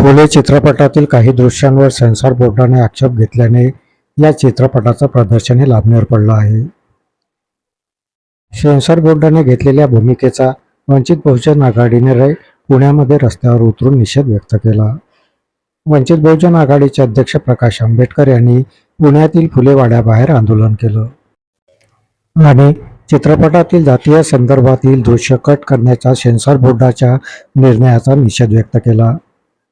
फुले चित्रपटातील काही दृश्यांवर सेन्सॉर बोर्डाने आक्षेप घेतल्याने या चित्रपटाचं प्रदर्शनही लांबणीवर पडलं आहे. सेन्सॉर बोर्डाने घेतलेल्या भूमिकेचा वंचित बहुजन आघाडीने रे पुण्यामध्ये रस्त्यावर उतरून निषेध व्यक्त केला. वंचित बहुजन आघाडीचे अध्यक्ष प्रकाश आंबेडकर यांनी पुण्यातील फुलेवाड्याबाहेर आंदोलन केलं. आणि चित्रपटातील जातीय संदर्भातील दृश्य कट करण्याच्या सेन्सॉर बोर्डाच्या निर्णयाचा निषेध व्यक्त केला.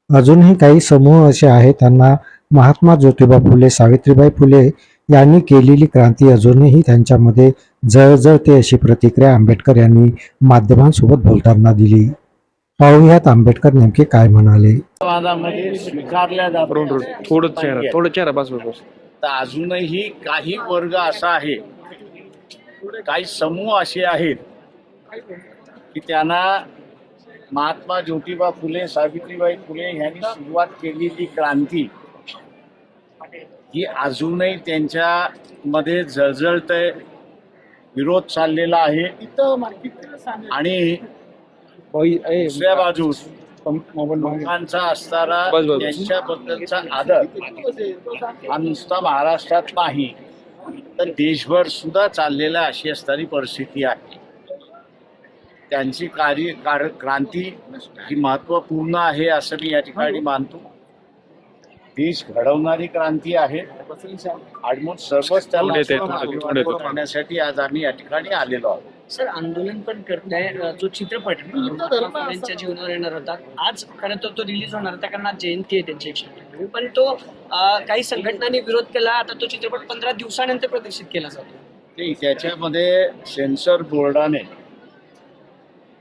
अजूनही काही समूह असे आहेत. त्यांना महात्मा ज्योतिबा फुले सावित्रीबाई फुले यांनी केलेली क्रांती अजूनही त्यांच्यामध्ये जळजळते अशी प्रतिक्रिया आंबेडकर यांनी माध्यमांसोबत बोलताना दिली. पाहूयात आंबेडकर नेमके काय म्हणाले. अजूनही काही वर्ग असा आहे काही समूह असे आहेत की त्यांना महात्मा ज्योतिबा फुले सावित्रीबाई फुले यांनी सुरुवात केलेली क्रांती ही अजूनही त्यांच्या मध्ये जळजळतय विरोध चाललेला आहे. आणि दुसऱ्या बाजूस लोकांचा असणारा. त्यांच्याबद्दलचा आदर हा नुसता महाराष्ट्रात नाही तर देशभर सुद्धा चाललेला अशी असणारी परिस्थिती आहे. त्यांची कार्य कार क्रांती ही महत्त्वपूर्ण आहे असं मी या ठिकाणी मानतो. देश घडवणारी क्रांती आहे. आणि मग सर्वच त्याला. करण्यासाठी आज आम्ही या ठिकाणी आलेलो आहोत. सर आंदोलन पण करताय जो चित्रपट फुलेंच्या जीवनावर येणार होता. आज खरं तर तो रिलीज होणार होता कारण आज जयंती आहे त्यांची एकशे. पण तो काही संघटनांनी विरोध केला. आता तो चित्रपट पंधरा दिवसानंतर प्रदर्शित केला जातो. ते त्याच्यामध्ये सेन्सर बोर्डाने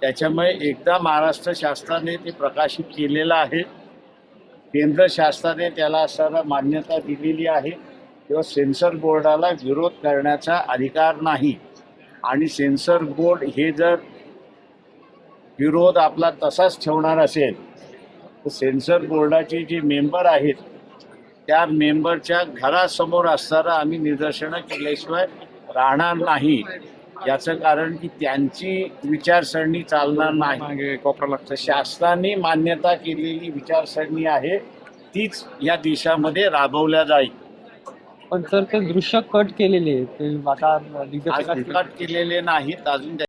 त्याच्यामुळे एकदा महाराष्ट्र शासनाने ते प्रकाशित केलेलं आहे. केंद्र शासनाने त्याला असणारा मान्यता दिलेली आहे. किंवा सेन्सर बोर्डाला विरोध करण्याचा अधिकार नाही. आणि सेन्सर बोर्ड हे जर विरोध आपला तसाच ठेवणार असेल तर सेन्सर बोर्डाचे जे मेंबर आहेत त्या मेंबरच्या घरासमोर असताना आम्ही निदर्शनं केल्याशिवाय राहणार नाही. याचं कारण की त्यांची विचारसरणी चालणार नाही. तर शासनाने मान्यता केलेली विचारसरणी आहे तीच या देशामध्ये राबवल्या जाईल. पण सर ते दृश्य कट केलेले आहे ते आता आज दिग्दर्शकांनी उद्घाट केलेले नाहीत अजून